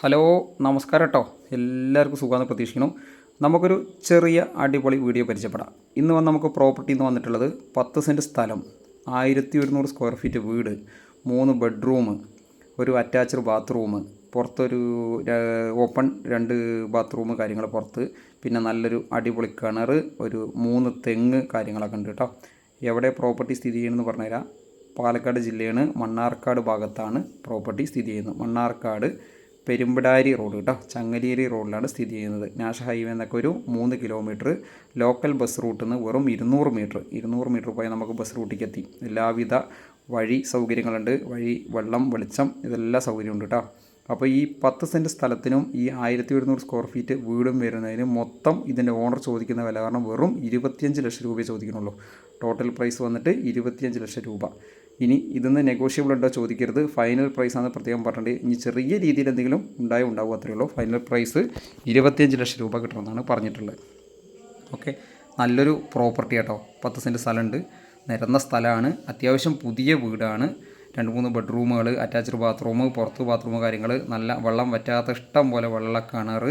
Hello നമസ്കാരം കേട്ടോ എല്ലാവർക്കും സുഖമാണെന്ന് പ്രതീക്ഷിക്കണം നമുക്കൊരു ചെറിയ അടിപൊളി വീഡിയോ പരിചയപ്പെടാം. ഇന്ന് വന്ന് നമുക്ക് പ്രോപ്പർട്ടി എന്ന് വന്നിട്ടുള്ളത് പത്ത് സെന്റ് സ്ഥലം ആയിരത്തി ഒരുന്നൂറ് സ്ക്വയർ ഫീറ്റ് വീട് മൂന്ന് ബെഡ്റൂം ഒരു അറ്റാച്ച്ഡ് ബാത്റൂം പുറത്തൊരു ഓപ്പൺ രണ്ട് ബാത്റൂം കാര്യങ്ങൾ പുറത്ത് പിന്നെ നല്ലൊരു അടിപൊളി കിണർ ഒരു മൂന്ന് തെങ്ങ് കാര്യങ്ങളൊക്കെ ഉണ്ട് കേട്ടോ. എവിടെ പ്രോപ്പർട്ടി സ്ഥിതി ചെയ്യണമെന്ന് പറഞ്ഞുതരാം. പാലക്കാട് ജില്ലയാണ് മണ്ണാർക്കാട് ഭാഗത്താണ് പ്രോപ്പർട്ടി സ്ഥിതി ചെയ്യുന്നത്. മണ്ണാർക്കാട് പെരുമ്പിടാരി റോഡ് കേട്ടോ. ചങ്ങലേരി റോഡിലാണ് സ്ഥിതി ചെയ്യുന്നത്. നാഷ ഹൈവേ എന്നൊക്കെ ഒരു മൂന്ന് കിലോമീറ്റർ ലോക്കൽ ബസ് റൂട്ടിൽ നിന്ന് വെറും ഇരുന്നൂറ് മീറ്റർ. ഇരുന്നൂറ് മീറ്റർ പോയാൽ നമുക്ക് ബസ് റൂട്ടിലേക്ക് എത്തി. എല്ലാവിധ വഴി സൗകര്യങ്ങളുണ്ട്. വഴി വെള്ളം വെളിച്ചം ഇതെല്ലാം സൗകര്യമുണ്ട് കേട്ടോ. അപ്പോൾ ഈ പത്ത് സെന്റ് സ്ഥലത്തിനും ഈ ആയിരത്തി ഒരുന്നൂറ് സ്ക്വയർ ഫീറ്റ് വീടും വരുന്നതിന് മൊത്തം ഇതിന്റെ ഓണർ ചോദിക്കുന്ന വില കാരണം വെറും ഇരുപത്തിയഞ്ച് ലക്ഷം രൂപയെ ചോദിക്കുന്നുള്ളൂ. ടോട്ടൽ പ്രൈസ് വന്നിട്ട് ഇരുപത്തിയഞ്ച് ലക്ഷം രൂപ. ഇനി ഇതിന്ന് നെഗോഷ്യബിൾ ഉണ്ടോ ചോദിക്കരുത്. ഫൈനൽ പ്രൈസ് ആണ് പ്രത്യേകം പറഞ്ഞിട്ട് ഇനി ചെറിയ രീതിയിൽ എന്തെങ്കിലും ഉണ്ടായി ഉണ്ടാവും അത്രയേ ഉള്ളൂ. ഫൈനൽ പ്രൈസ് ഇരുപത്തിയഞ്ച് ലക്ഷം രൂപ കിട്ടണമെന്നാണ് പറഞ്ഞിട്ടുള്ളത്. ഓക്കെ നല്ലൊരു പ്രോപ്പർട്ടി കേട്ടോ പത്ത് സെന്റ് സ്ഥലമുണ്ട്. നിരന്ന സ്ഥലമാണ്. അത്യാവശ്യം പുതിയ വീടാണ്. രണ്ട് മൂന്ന് ബെഡ്റൂമുകൾ അറ്റാച്ച്ഡ് ബാത്റൂം പുറത്ത് ബാത്റൂം കാര്യങ്ങൾ നല്ല വെള്ളം വറ്റാത്ത ഇഷ്ടം പോലെ വെള്ള കിണർ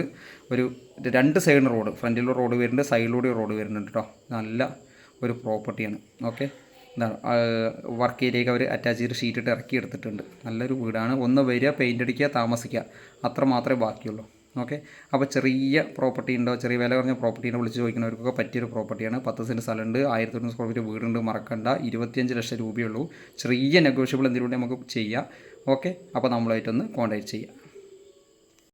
ഒരു രണ്ട് സൈഡിന് റോഡ് ഫ്രണ്ടിലൂടെ റോഡ് വരുന്നുണ്ട് സൈഡിലൂടെ റോഡ് വരുന്നുണ്ട് കേട്ടോ നല്ല ഒരു പ്രോപ്പർട്ടിയാണ് ഓക്കെ എന്താണ് വർക്ക് ഏരിയയ്ക്ക് അവർ അറ്റാച്ച് ചെയ്ത് ഷീറ്റ് ഇട്ട് ഇറക്കി എടുത്തിട്ടുണ്ട്. നല്ലൊരു വീടാണ്. ഒന്ന് വരിക പെയിന്റ് അടിക്കുക താമസിക്കുക. അത്ര മാത്രമേ ബാക്കിയുള്ളൂ. ഓക്കെ അപ്പോൾ ചെറിയ പ്രോപ്പർട്ടി ഉണ്ടോ ചെറിയ വില കുറഞ്ഞ പ്രോപ്പർട്ടി ഉണ്ടോ വിളിച്ച് ചോദിക്കുന്നവർക്കൊക്കെ പറ്റിയൊരു പ്രോപ്പർട്ടിയാണ് പത്ത് സെന്റ് സ്ഥലമുണ്ട് ആയിരത്തി സ്ക്വയർ ഫീറ്റ് വീടുണ്ട് മറക്കണ്ട. ഇരുപത്തിയഞ്ച് ലക്ഷം രൂപയുള്ളൂ ചെറിയ നെഗോഷ്യബിൾ എന്തെങ്കിലും നമുക്ക് ചെയ്യാം. ഓക്കെ അപ്പോൾ നമ്മളായിട്ടൊന്ന് കോൺടാക്ട് ചെയ്യാം.